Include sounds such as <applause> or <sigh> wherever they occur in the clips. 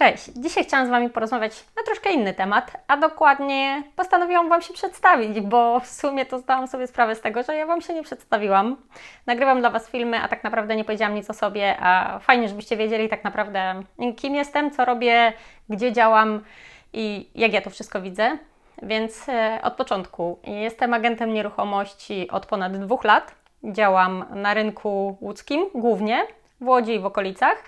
Cześć! Dzisiaj chciałam z Wami porozmawiać na troszkę inny temat, a dokładnie postanowiłam Wam się przedstawić, bo w sumie to zdałam sobie sprawę z tego, że ja Wam się nie przedstawiłam. Nagrywam dla Was filmy, a tak naprawdę nie powiedziałam nic o sobie, a fajnie, żebyście wiedzieli tak naprawdę kim jestem, co robię, gdzie działam i jak ja to wszystko widzę. Więc e, od początku jestem agentem nieruchomości od ponad dwóch lat. Działam na rynku łódzkim głównie, w Łodzi i w okolicach.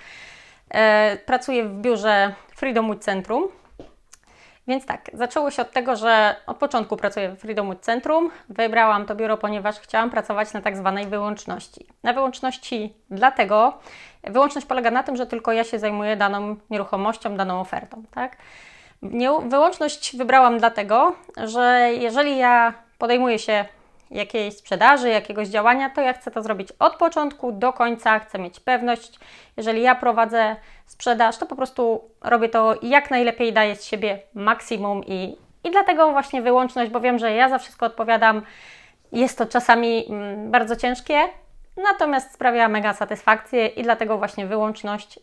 E, pracuję w biurze Freedom Wood Centrum. Więc tak, zaczęło się od tego, że od początku pracuję w Freedom Wood Centrum. Wybrałam to biuro, ponieważ chciałam pracować na tak zwanej wyłączności. Na wyłączności dlatego, wyłączność polega na tym, że tylko ja się zajmuję daną nieruchomością, daną ofertą, tak? Nie, wyłączność wybrałam dlatego, że jeżeli ja podejmuję się jakiejś sprzedaży, jakiegoś działania, to ja chcę to zrobić od początku do końca, chcę mieć pewność. Jeżeli ja prowadzę sprzedaż, to po prostu robię to jak najlepiej, daję z siebie maksimum i, i dlatego właśnie wyłączność, bo wiem, że ja za wszystko odpowiadam. Jest to czasami mm, bardzo ciężkie, natomiast sprawia mega satysfakcję i dlatego właśnie wyłączność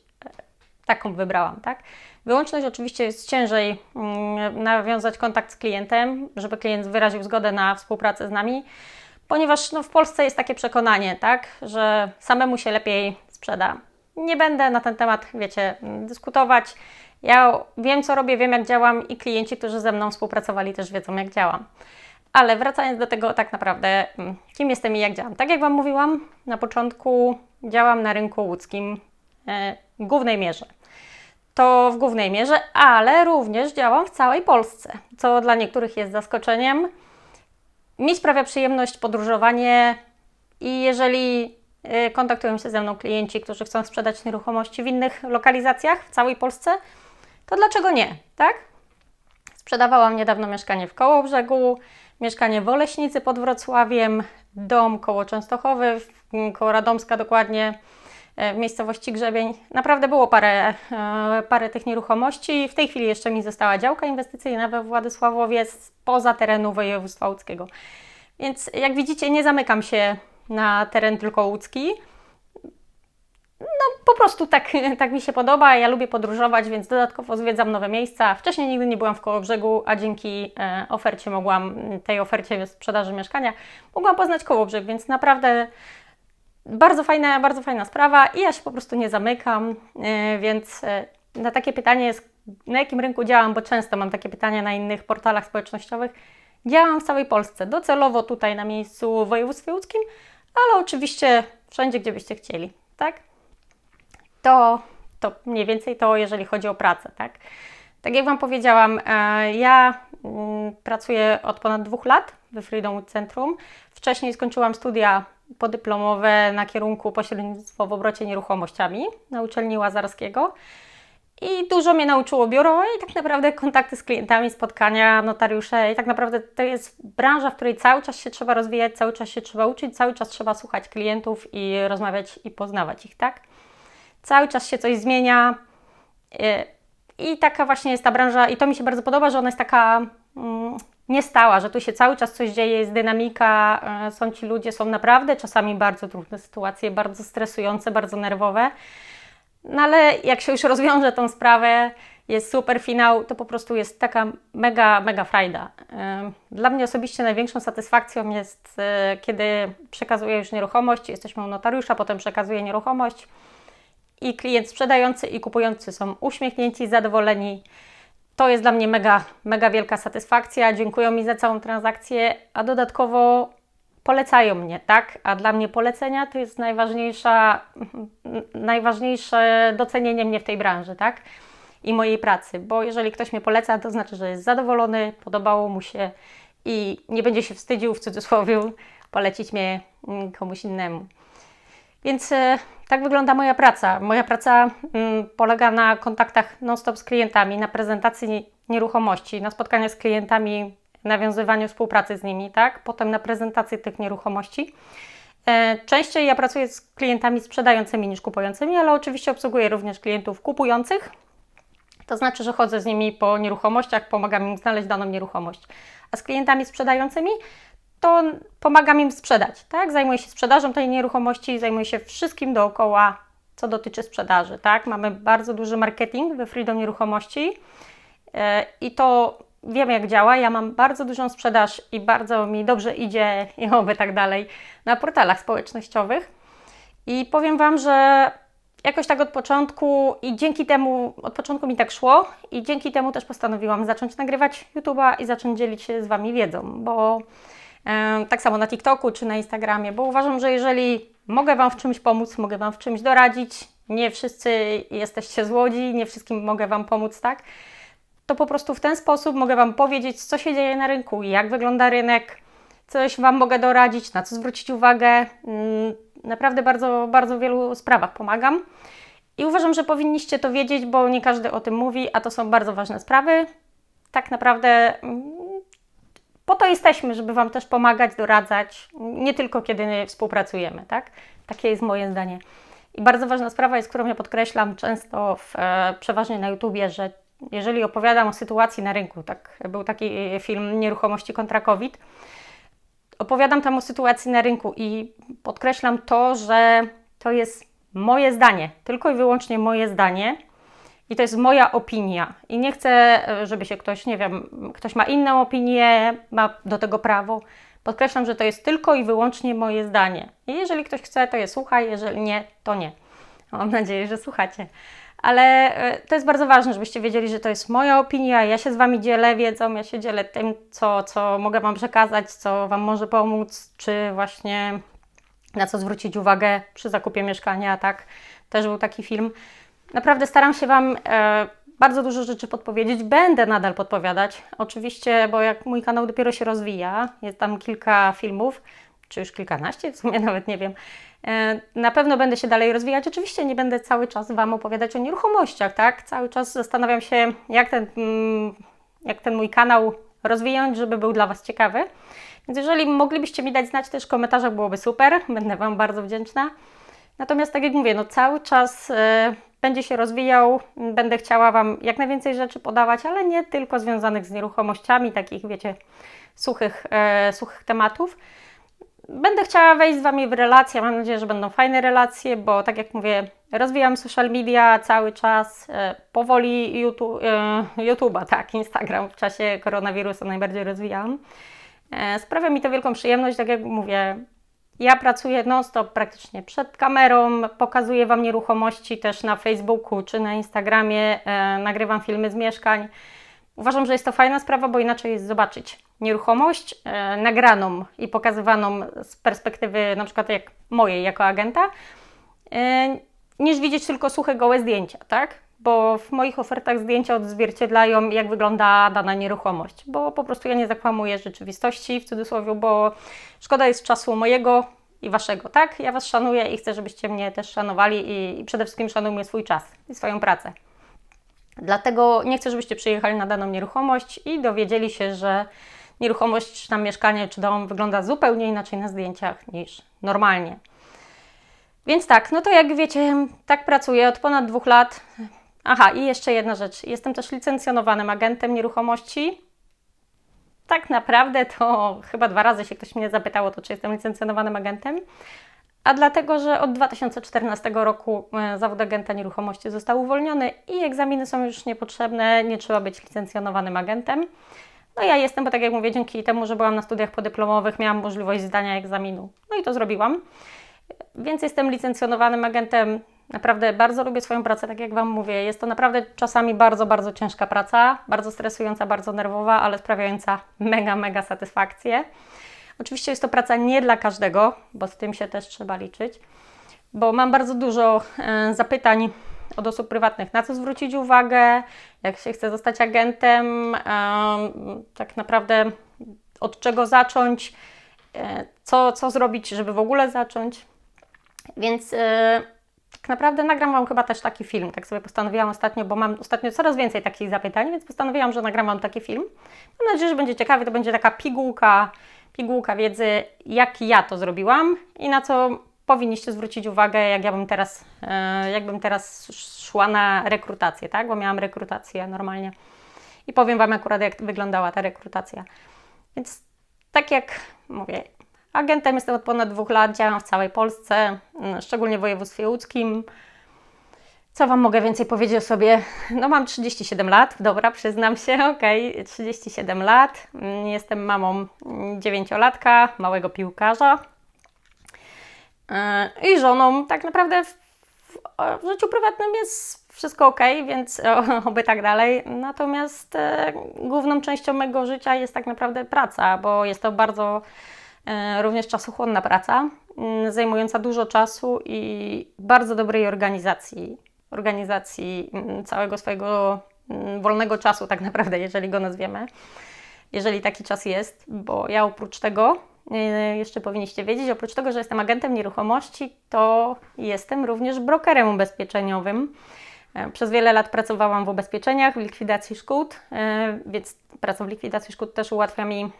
taką wybrałam, tak? Wyłączność oczywiście jest ciężej mm, nawiązać kontakt z klientem, żeby klient wyraził zgodę na współpracę z nami, ponieważ no, w Polsce jest takie przekonanie, tak, że samemu się lepiej sprzeda. Nie będę na ten temat, wiecie, dyskutować. Ja wiem, co robię, wiem, jak działam i klienci, którzy ze mną współpracowali, też wiedzą, jak działam. Ale wracając do tego, tak naprawdę, mm, kim jestem i jak działam. Tak jak Wam mówiłam na początku, działam na rynku łódzkim e, w głównej mierze to w głównej mierze, ale również działam w całej Polsce, co dla niektórych jest zaskoczeniem. Mi sprawia przyjemność podróżowanie i jeżeli y, kontaktują się ze mną klienci, którzy chcą sprzedać nieruchomości w innych lokalizacjach w całej Polsce, to dlaczego nie, tak? Sprzedawałam niedawno mieszkanie w Kołobrzegu, mieszkanie w Oleśnicy pod Wrocławiem, dom koło Częstochowy, koło Radomska dokładnie, w miejscowości Grzebień. Naprawdę było parę, e, parę tych nieruchomości. W tej chwili jeszcze mi została działka inwestycyjna we Władysławowie poza terenu województwa łódzkiego. Więc jak widzicie, nie zamykam się na teren tylko łódzki. No po prostu tak, <laughs> tak mi się podoba, ja lubię podróżować, więc dodatkowo zwiedzam nowe miejsca. Wcześniej nigdy nie byłam w Kołobrzegu, a dzięki e, ofercie mogłam, tej ofercie sprzedaży mieszkania, mogłam poznać Kołobrzeg, więc naprawdę bardzo fajna, bardzo fajna sprawa i ja się po prostu nie zamykam, e, więc e, na takie pytanie jest, na jakim rynku działam, bo często mam takie pytania na innych portalach społecznościowych. Działam w całej Polsce, docelowo tutaj na miejscu w województwie łódzkim, ale oczywiście wszędzie, gdzie byście chcieli, tak? To, to mniej więcej to, jeżeli chodzi o pracę, tak? Tak jak Wam powiedziałam, e, ja mm, pracuję od ponad dwóch lat we Freedom Centrum. Wcześniej skończyłam studia podyplomowe na kierunku pośrednictwo w obrocie nieruchomościami na uczelni Łazarskiego. I dużo mnie nauczyło biuro i tak naprawdę kontakty z klientami, spotkania, notariusze. I tak naprawdę to jest branża, w której cały czas się trzeba rozwijać, cały czas się trzeba uczyć, cały czas trzeba słuchać klientów i rozmawiać i poznawać ich, tak? Cały czas się coś zmienia. I taka właśnie jest ta branża, i to mi się bardzo podoba, że ona jest taka mm, nie stała, że tu się cały czas coś dzieje, jest dynamika, e, są ci ludzie, są naprawdę czasami bardzo trudne sytuacje, bardzo stresujące, bardzo nerwowe. No ale jak się już rozwiąże tą sprawę, jest super finał, to po prostu jest taka mega, mega frajda. E, dla mnie osobiście największą satysfakcją jest, e, kiedy przekazuję już nieruchomość, jesteśmy u notariusza, potem przekazuję nieruchomość i klient sprzedający i kupujący są uśmiechnięci, zadowoleni to jest dla mnie mega, mega wielka satysfakcja. Dziękują mi za całą transakcję, a dodatkowo polecają mnie, tak? A dla mnie polecenia to jest najważniejsza, <laughs> najważniejsze docenienie mnie w tej branży, tak? I mojej pracy, bo jeżeli ktoś mnie poleca, to znaczy, że jest zadowolony, podobało mu się i nie będzie się wstydził w cudzysłowie polecić mnie komuś innemu. Więc e, tak wygląda moja praca. Moja praca mm, polega na kontaktach non-stop z klientami, na prezentacji nieruchomości, na spotkaniach z klientami, nawiązywaniu współpracy z nimi, tak? Potem na prezentacji tych nieruchomości. E, częściej ja pracuję z klientami sprzedającymi niż kupującymi, ale oczywiście obsługuję również klientów kupujących. To znaczy, że chodzę z nimi po nieruchomościach, pomagam im znaleźć daną nieruchomość. A z klientami sprzedającymi to pomagam im sprzedać, tak? Zajmuję się sprzedażą tej nieruchomości, zajmuję się wszystkim dookoła, co dotyczy sprzedaży, tak? Mamy bardzo duży marketing we Freedom Nieruchomości e, i to wiem jak działa. Ja mam bardzo dużą sprzedaż i bardzo mi dobrze idzie i oby tak dalej na portalach społecznościowych. I powiem Wam, że jakoś tak od początku i dzięki temu, od początku mi tak szło i dzięki temu też postanowiłam zacząć nagrywać YouTube'a i zacząć dzielić się z Wami wiedzą, bo tak samo na TikToku czy na Instagramie, bo uważam, że jeżeli mogę Wam w czymś pomóc, mogę Wam w czymś doradzić, nie wszyscy jesteście z Łodzi, nie wszystkim mogę Wam pomóc, tak? To po prostu w ten sposób mogę Wam powiedzieć, co się dzieje na rynku, jak wygląda rynek, coś Wam mogę doradzić, na co zwrócić uwagę. Mm, naprawdę bardzo, bardzo wielu sprawach pomagam. I uważam, że powinniście to wiedzieć, bo nie każdy o tym mówi, a to są bardzo ważne sprawy. Tak naprawdę mm, po to jesteśmy, żeby Wam też pomagać, doradzać, nie tylko kiedy współpracujemy, tak? Takie jest moje zdanie. I bardzo ważna sprawa jest, którą ja podkreślam często, w, e, przeważnie na YouTubie, że jeżeli opowiadam o sytuacji na rynku, tak był taki film Nieruchomości kontra COVID, opowiadam tam o sytuacji na rynku i podkreślam to, że to jest moje zdanie, tylko i wyłącznie moje zdanie. I to jest moja opinia. I nie chcę, żeby się ktoś, nie wiem, ktoś ma inną opinię, ma do tego prawo. Podkreślam, że to jest tylko i wyłącznie moje zdanie. I jeżeli ktoś chce, to je słuchaj, jeżeli nie, to nie. Mam nadzieję, że słuchacie. Ale e, to jest bardzo ważne, żebyście wiedzieli, że to jest moja opinia. Ja się z Wami dzielę wiedzą, ja się dzielę tym, co, co mogę Wam przekazać, co Wam może pomóc, czy właśnie na co zwrócić uwagę przy zakupie mieszkania, tak? Też był taki film. Naprawdę staram się Wam e, bardzo dużo rzeczy podpowiedzieć. Będę nadal podpowiadać, oczywiście, bo jak mój kanał dopiero się rozwija, jest tam kilka filmów, czy już kilkanaście, w sumie <laughs> nawet nie wiem. E, na pewno będę się dalej rozwijać. Oczywiście nie będę cały czas Wam opowiadać o nieruchomościach, tak? Cały czas zastanawiam się, jak ten, mm, jak ten mój kanał rozwijać, żeby był dla Was ciekawy. Więc jeżeli moglibyście mi dać znać też w komentarzach, byłoby super. Będę Wam bardzo wdzięczna. Natomiast tak jak mówię, no cały czas e, będzie się rozwijał. Będę chciała Wam jak najwięcej rzeczy podawać, ale nie tylko związanych z nieruchomościami, takich wiecie, suchych, e, suchych tematów. Będę chciała wejść z Wami w relacje. Mam nadzieję, że będą fajne relacje, bo tak jak mówię, rozwijam social media cały czas. E, powoli YouTube, e, YouTube'a, tak, Instagram w czasie koronawirusa najbardziej rozwijam. E, sprawia mi to wielką przyjemność, tak jak mówię. Ja pracuję non-stop praktycznie przed kamerą, pokazuję Wam nieruchomości też na Facebooku czy na Instagramie, nagrywam filmy z mieszkań. Uważam, że jest to fajna sprawa, bo inaczej jest zobaczyć nieruchomość e, nagraną i pokazywaną z perspektywy na przykład jak mojej jako agenta, e, niż widzieć tylko suche, gołe zdjęcia, tak? Bo w moich ofertach zdjęcia odzwierciedlają, jak wygląda dana nieruchomość, bo po prostu ja nie zakłamuję rzeczywistości w cudzysłowie, bo szkoda jest czasu mojego i waszego, tak? Ja was szanuję i chcę, żebyście mnie też szanowali i, i przede wszystkim szanujmy swój czas i swoją pracę. Dlatego nie chcę, żebyście przyjechali na daną nieruchomość i dowiedzieli się, że nieruchomość, czy tam mieszkanie, czy dom wygląda zupełnie inaczej na zdjęciach niż normalnie. Więc tak, no to jak wiecie, tak pracuję od ponad dwóch lat. Aha, i jeszcze jedna rzecz. Jestem też licencjonowanym agentem nieruchomości. Tak naprawdę to chyba dwa razy się ktoś mnie zapytał o to, czy jestem licencjonowanym agentem. A dlatego, że od 2014 roku e, zawód agenta nieruchomości został uwolniony i egzaminy są już niepotrzebne, nie trzeba być licencjonowanym agentem. No ja jestem, bo tak jak mówię, dzięki temu, że byłam na studiach podyplomowych, miałam możliwość zdania egzaminu. No i to zrobiłam. Więc jestem licencjonowanym agentem. Naprawdę bardzo lubię swoją pracę, tak jak Wam mówię. Jest to naprawdę czasami bardzo, bardzo ciężka praca, bardzo stresująca, bardzo nerwowa, ale sprawiająca mega, mega satysfakcję. Oczywiście jest to praca nie dla każdego, bo z tym się też trzeba liczyć, bo mam bardzo dużo e, zapytań od osób prywatnych, na co zwrócić uwagę, jak się chce zostać agentem, tak naprawdę od czego zacząć, e, co, co zrobić, żeby w ogóle zacząć. Więc e, naprawdę nagram Wam chyba też taki film. Tak sobie postanowiłam ostatnio, bo mam ostatnio coraz więcej takich zapytań, więc postanowiłam, że nagram Wam taki film. Mam nadzieję, że będzie ciekawy. To będzie taka pigułka, pigułka wiedzy, jak ja to zrobiłam i na co powinniście zwrócić uwagę, jak ja bym teraz, e, jakbym teraz szła na rekrutację, tak? Bo miałam rekrutację normalnie. I powiem Wam akurat, jak wyglądała ta rekrutacja. Więc tak jak mówię, agentem jestem od ponad dwóch lat, działam w całej Polsce, szczególnie w województwie łódzkim. Co Wam mogę więcej powiedzieć o sobie? No mam 37 lat, dobra, przyznam się, <laughs> okej, okay, 37 lat. Jestem mamą dziewięciolatka, małego piłkarza Yy, i żoną. Tak naprawdę w, w, życiu prywatnym jest wszystko ok, więc <laughs> oby tak dalej. Natomiast e, główną częścią mego życia jest tak naprawdę praca, bo jest to bardzo e, również czasochłonna praca, zajmująca dużo czasu i bardzo dobrej organizacji organizacji całego swojego wolnego czasu, tak <laughs> naprawdę, jeżeli go nazwiemy, jeżeli taki czas jest, bo ja oprócz tego, e, jeszcze powinniście wiedzieć, oprócz tego, że jestem agentem nieruchomości, to jestem również brokerem ubezpieczeniowym. E, Przez wiele lat pracowałam w ubezpieczeniach, w likwidacji szkód, e, więc praca w likwidacji szkód też ułatwia mi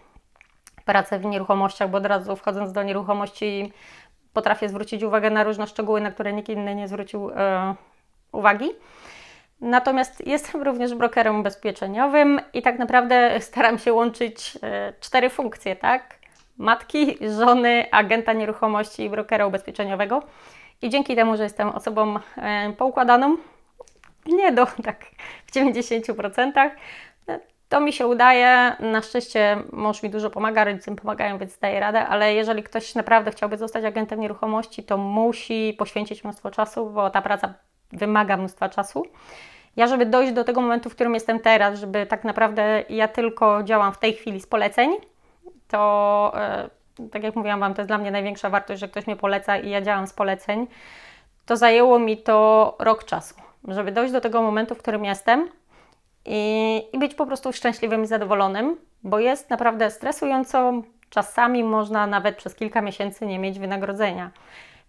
pracę w nieruchomościach, bo od razu wchodząc do nieruchomości potrafię zwrócić uwagę na różne szczegóły, na które nikt inny nie zwrócił e, uwagi. Natomiast jestem również brokerem ubezpieczeniowym i tak naprawdę staram się łączyć e, cztery funkcje, tak? Matki, żony, agenta nieruchomości i brokera ubezpieczeniowego. I dzięki temu, że jestem osobą e, poukładaną, nie do tak w 90%, e, to mi się udaje. Na szczęście mąż mi dużo pomaga, rodzice mi pomagają, więc daję radę, ale jeżeli ktoś naprawdę chciałby zostać agentem nieruchomości, to musi poświęcić mnóstwo czasu, bo ta praca wymaga mnóstwa czasu. Ja, żeby dojść do tego momentu, w którym jestem teraz, żeby tak naprawdę ja tylko działam w tej chwili z poleceń, to e, tak jak mówiłam Wam, to jest dla mnie największa wartość, że ktoś mnie poleca i ja działam z poleceń. To zajęło mi to rok czasu, żeby dojść do tego momentu, w którym jestem i, i być po prostu szczęśliwym i zadowolonym, bo jest naprawdę stresująco. Czasami można nawet przez kilka miesięcy nie mieć wynagrodzenia.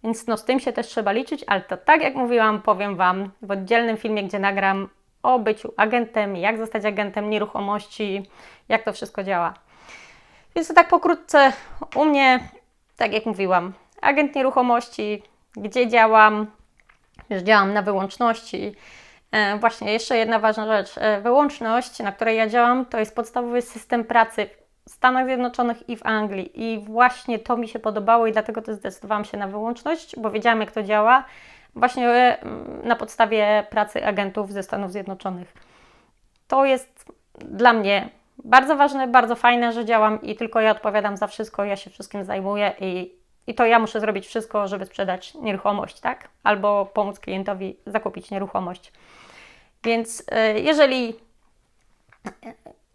Więc no, z tym się też trzeba liczyć, ale to tak jak mówiłam, powiem Wam w oddzielnym filmie, gdzie nagram o byciu agentem, jak zostać agentem nieruchomości, jak to wszystko działa. Więc to tak pokrótce u mnie, tak jak mówiłam, agent nieruchomości, gdzie działam, że działam na wyłączności. E, właśnie, jeszcze jedna ważna rzecz. E, wyłączność, na której ja działam, to jest podstawowy system pracy w Stanach Zjednoczonych i w Anglii. I właśnie to mi się podobało i dlatego też zdecydowałam się na wyłączność, bo wiedziałam, jak to działa, właśnie mm, na podstawie pracy agentów ze Stanów Zjednoczonych. To jest dla mnie bardzo ważne, bardzo fajne, że działam i tylko ja odpowiadam za wszystko, ja się wszystkim zajmuję i, i to ja muszę zrobić wszystko, żeby sprzedać nieruchomość, tak? Albo pomóc klientowi zakupić nieruchomość. Więc y, jeżeli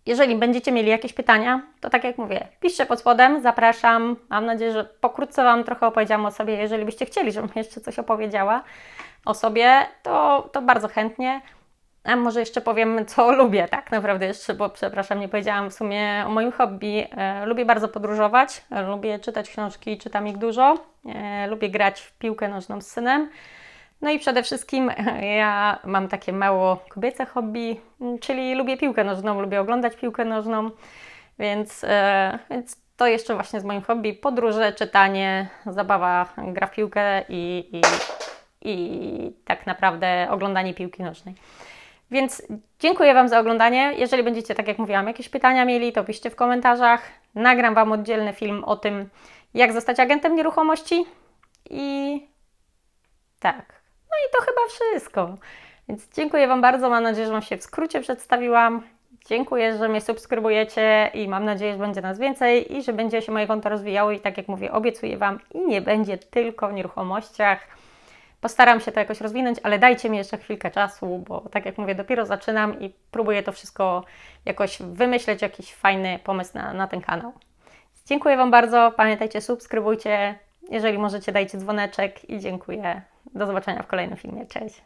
jeżeli będziecie mieli jakieś pytania, to tak jak mówię, piszcie pod spodem, zapraszam. Mam nadzieję, że pokrótce Wam trochę opowiedziałam o sobie. Jeżeli byście chcieli, żebym jeszcze coś opowiedziała o sobie, to, to bardzo chętnie. A może jeszcze powiem, co <laughs> lubię, tak naprawdę jeszcze, bo przepraszam, nie powiedziałam w sumie o moim hobby. E, lubię bardzo podróżować, e, lubię czytać książki, czytam ich dużo, e, lubię grać w piłkę nożną z synem. No i przede wszystkim <laughs> ja mam takie mało kobiece hobby, czyli lubię piłkę nożną, lubię oglądać piłkę nożną, więc, e, więc to jeszcze właśnie z moim hobby. Podróże, czytanie, zabawa, gra w piłkę i, i, i tak naprawdę oglądanie piłki nożnej. Więc dziękuję Wam za oglądanie. Jeżeli będziecie, tak jak mówiłam, jakieś pytania mieli, to piszcie w komentarzach. Nagram Wam oddzielny film o tym, jak zostać agentem nieruchomości. I tak. No i to chyba wszystko. Więc dziękuję Wam bardzo. Mam nadzieję, że Wam się w skrócie przedstawiłam. Dziękuję, że mnie subskrybujecie i mam nadzieję, że będzie nas więcej i że będzie się moje konto rozwijało i tak jak mówię, obiecuję Wam i nie będzie tylko w nieruchomościach. Postaram się to jakoś rozwinąć, ale dajcie mi jeszcze chwilkę czasu, bo tak jak mówię, dopiero zaczynam i próbuję to wszystko jakoś wymyśleć, jakiś fajny pomysł na, na ten kanał. Dziękuję Wam bardzo. Pamiętajcie, subskrybujcie. Jeżeli możecie, dajcie dzwoneczek i dziękuję. Do zobaczenia w kolejnym filmie. Cześć!